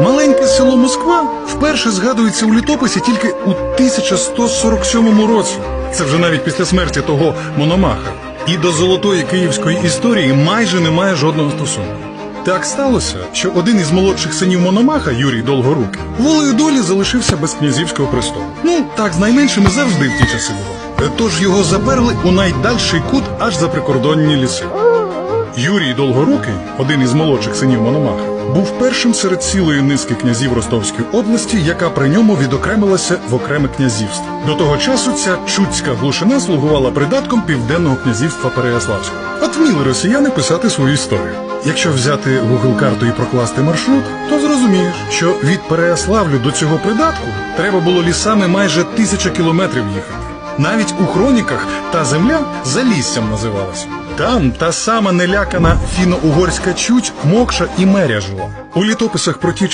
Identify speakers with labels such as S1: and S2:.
S1: Маленьке село Москва вперше згадується у літописі тільки у 1147 році. Це вже навіть після смерті того Мономаха. І до золотої київської історії майже немає жодного стосунку. Так сталося, що один із молодших синів Мономаха, Юрій Долгорукий, волею долі залишився без князівського престолу. Ну, так з найменшими завжди в ті часи було. Тож його заперли у найдальший кут аж за прикордонні ліси. Юрій Долгорукий, один із молодших синів Мономаха, був першим серед цілої низки князів Ростовської області, яка при ньому відокремилася в окреме князівство. До того часу ця чуцька глушина слугувала придатком південного князівства Переяславського. От вміли росіяни писати свою історію. Якщо взяти Google карту і прокласти маршрут, то зрозумієш, що від Переяславлю до цього придатку треба було лісами майже тисяча кілометрів їхати. Навіть у хроніках та земля заліссям називалася. Там та сама нелякана фіно-угорська чуть, мокша і меряжила. У літописах про ті